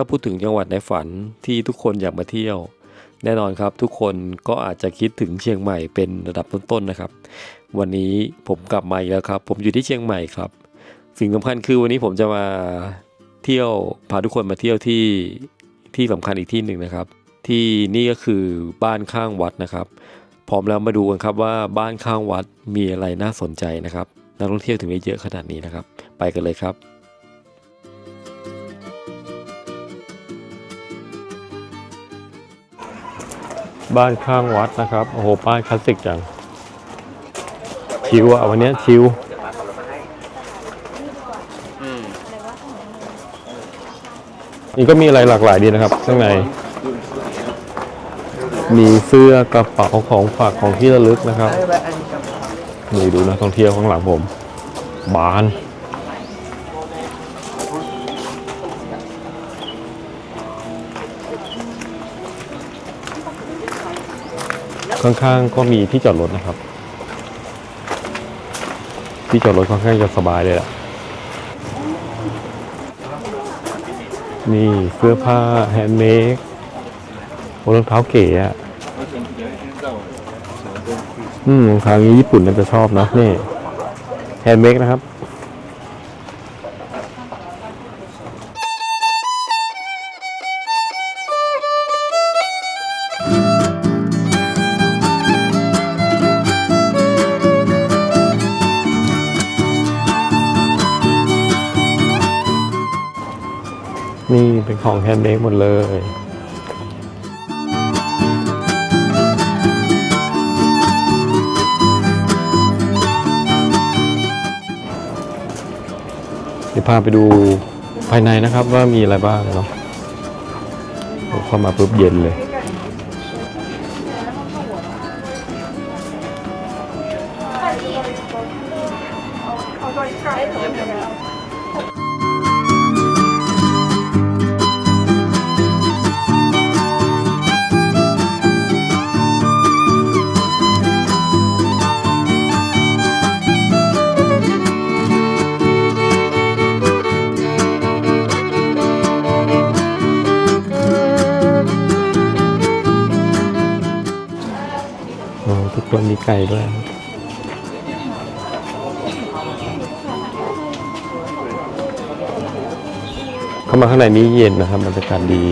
ถ้าพูดถึงจังหวัดในฝันที่ทุกคนอยากมาเที่ยว แน่นอนครับทุกคนก็อาจจะคิดถึงเชียงใหม่เป็นระดับต้นๆนะครับ วันนี้ผมกลับมาอีกแล้วครับ ผมอยู่ที่เชียงใหม่ครับ สิ่งสำคัญคือวันนี้ผมจะมาเที่ยวพาทุกคนมาเที่ยวที่ที่สำคัญอีกที่หนึ่งนะครับ ที่นี่ก็คือบ้านข้างวัดนะครับพร้อมแล้วมาดูกันครับว่าบ้านข้างวัดมีอะไรน่าสนใจนะครับนักท่องเที่ยวถึงได้เยอะขนาดนี้นะครับ ไปกันเลยครับ บ้านข้างวัดนะครับ โอ้โห ป้ายคลาสสิกจัง ชิวอะ วันนี้ชิวนี่ก็มีอะไรหลากหลายดีนะครับ ข้างใน มีเสื้อกระเป๋าของฝากของที่ระลึกนะครับ นี่ดูนะท่องเที่ยวข้างหลังผม บาน ข้างๆก็มีที่จอดรถนะครับ ที่จอดรถค่อนข้างจะสบายเลยแหละนี่เสื้อผ้าแฮนด์เมดรองเท้าเก๋อะอืมรองเท้านี้ญี่ปุ่นน่าจะชอบนะนี่แฮนด์เมดนะครับ นี่เป็นของแฮนด์เมดหมดเลยเดี๋ยวพาไปดูภายในนะครับว่ามีอะไรบ้างเนาะโอ้เข้ามาปุ๊บเย็นเลย ไก่ด้วยเข้ามาข้างในนี้เย็นนะครับบรรยากาศดี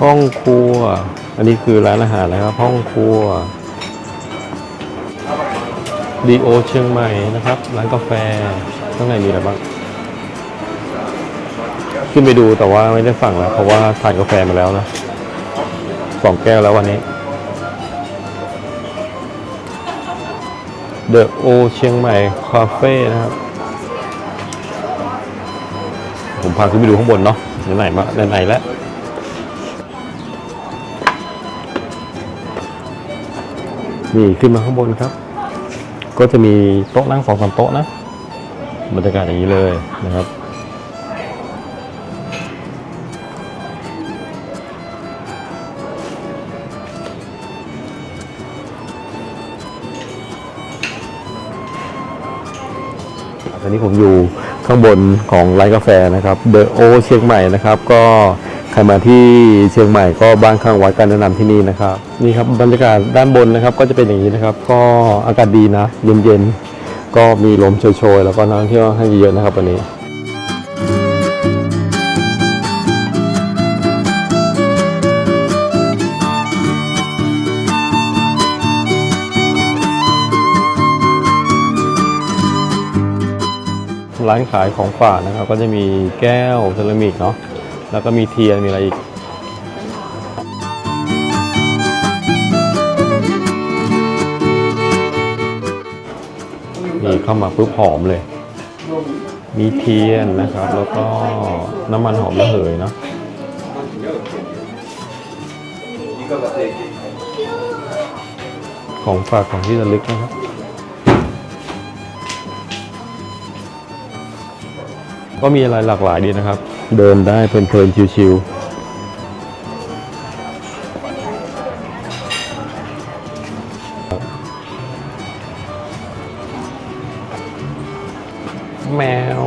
ห้องครัว อันนี้คือร้านอาหารนะครับ ห้องครัวดีโอเชียงใหม่นะครับ ร้านกาแฟข้างในมีอะไรบ้างขึ้นไปดูแต่ว่าไม่ได้สั่งแล้ว เพราะว่าทานกาแฟมาแล้วนะสองแก้วแล้ววันนี้เดอะโอเชียงใหม่คาเฟ่นะครับ ผมพาขึ้นไปดูข้างบนเนาะไหนๆมาไหนๆแล้ว นี่ขึ้นมาข้างบนครับ ก็จะมีโต๊ะนั่งสองสามโต๊ะนะบรรยากาศอย่างนี้เลยนะครับตอนนี้ผมอยู่ข้างบนของร้านกาแฟนะครับเดอะโอเชียงใหม่นะครับ ก็ ใครมาที่เชียงใหม่ก็บ้านข้างวัดการแนะนำที่นี่นะครับนี่ครับบรรยากาศด้านบนนะครับ ก็จะเป็นอย่างนี้นะครับ ก็อากาศดีนะ เย็นๆ ก็มีลมโชยๆ แล้วก็นักท่องเที่ยวให้เยอะนะครับวันนี้ร้านขายของฝากนะครับ ก็จะมีแก้วเซรามิกเนาะ แล้วก็มีเทียนมีอะไรอีกนี่เข้ามาปุ๊บหอมเลย มีเทียนนะครับ แล้วก็น้ำมันหอมระเหยเนาะของฝากของที่ระลึกนะครับก็มีอะไรหลากหลายดีนะครับ เดินได้เพลินๆชิวๆแมว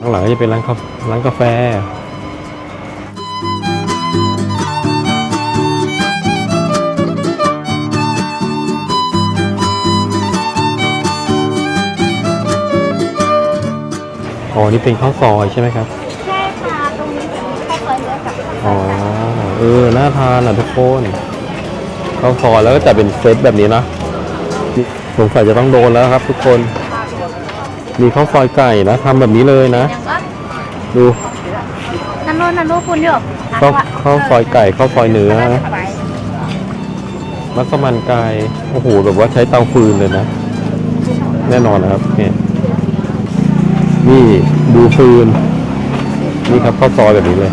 ข้างหลังก็จะเป็นร้านการ้านกาแฟ นี่เป็นข้าวซอยใช่ไหมครับ ใช่ค่ะตรงนี้จะมีข้าวซอยเนื้อกับอ๋อเออ น่าทานอะทุกคนข้าวซอยแล้วก็จะเป็นเซตแบบนี้นะนี่สงสัยจะต้องโดนแล้วครับ ทุกคน มีข้าวซอยไก่นะทำแบบนี้เลยนะ อย่างก็ดู นันโนนันโนคุณเดียวข้าวข้าวซอยไก่ข้าวซอยเนื้อนะไปมัสมั่นไก่โอ้โหแบบว่าใช้เตาฟืนเลยนะ แน่นอนนะครับเนี่ย นี่ดูฟืน นี่ครับข้าวซอยแบบนี้เลย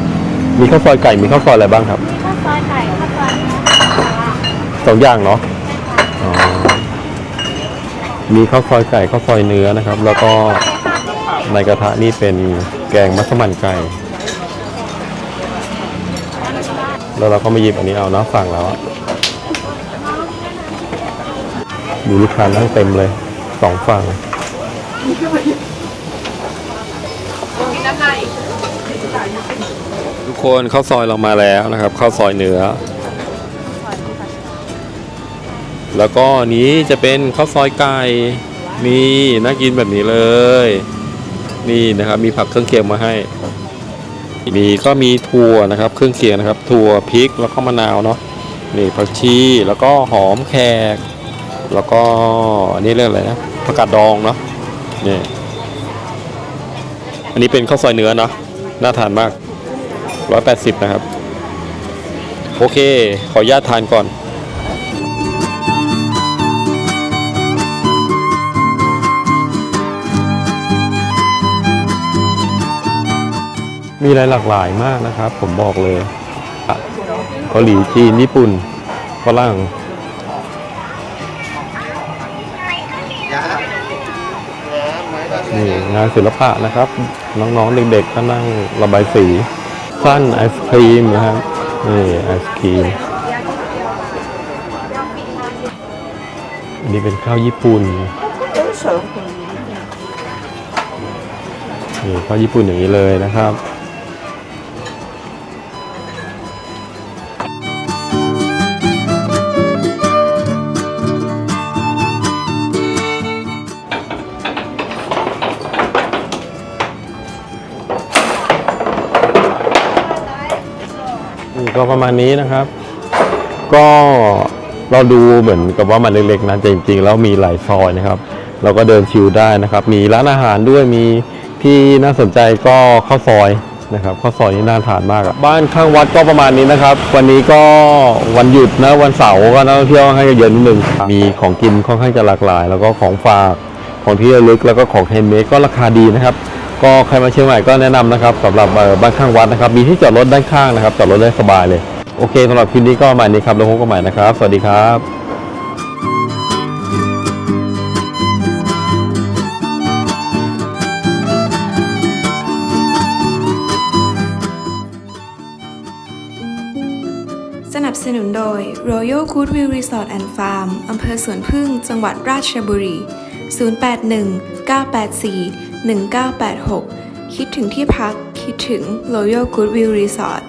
มีข้าวซอยไก่มีข้าวซอยอะไรบ้างครับข้าวซอยไก่ข้าวซอยเนื้อสองอย่างเนาะอ๋อมีข้าวซอยไก่ข้าวซอยเนื้อนะครับ แล้วก็ในกระทะนี่เป็นแกงมัสมั่นไก่ แล้วเราก็มาหยิบอันนี้เอาเนาะสั่งแล้วอะดูลูกค้านั่งเต็มเลยสองฝั่ง ทุกคนข้าวซอยเรามาแล้วนะครับข้าวซอยเนื้อ แล้วก็นี้จะเป็นข้าวซอยไก่นี่น่ากินแบบนี้เลย นี่นะครับมีผักเครื่องเคียงมาให้ มีก็มีถั่วนะครับ เครื่องเคียงนะครับ ถั่วพริกแล้วก็มะนาวเนาะนี่ผักชีแล้วก็หอมแขก แล้วก็อันนี้เรียกอะไรนะผักกาดดองเนาะนี่อันนี้เป็นข้าวซอยเนื้อเนาะน่าทานมาก 180 นะครับ โอเค ขออนุญาตทานก่อนมีอะไรหลากหลายมากนะครับ ผมบอกเลยเกาหลีจีนญี่ปุ่นฝรั่งนี่งานศิลปะนะครับ น้องๆเด็กๆก็นั่งระบายสี สั้นไอศครีมนะครับนี่ไอศครีมอันนี้เป็นข้าวญี่ปุ่นนี่ข้าวญี่ปุ่นอย่างนี้เลยนะครับ ก็ประมาณนี้นะครับ ก็เราดูเหมือนกับว่ามันเล็กๆนะจริงๆแล้วมีหลายซอยนะครับ เราก็เดินชิวได้นะครับ มีร้านอาหารด้วยมีที่น่าสนใจก็ข้าวซอยนะครับข้าวซอยนี่น่าทานมากบ้านข้างวัดก็ประมาณนี้นะครับ วันนี้ก็วันหยุดนะวันเสาร์ก็นักท่องเที่ยวค่อนข้เยอะนิดนึงมีของกินค่อนข้างจะหลากหลาย แล้วก็ของฝากของที่ระลึกแล้วก็ของแฮนด์เมดก็ราคาดีนะครับ ก็ใครมาเชียงใหม่ก็แนะนำนะครับสำหรับบ้านข้างวัดนะครับ มีที่จอดรถด้านข้างนะครับจอดรถได้สบายเลย โอเคสำหรับคลิปนี้ก็ประมาณนี้ครับแล้วพบกันใหม่นะครับ สวัสดีครับสนับสนุนโดย Royal Goodwill Resort and Farm อำเภอสวนพึ่ง จังหวัดราชบุรี 081 984 1986 คิดถึงที่พัก คิดถึง Royal Goodwill Resort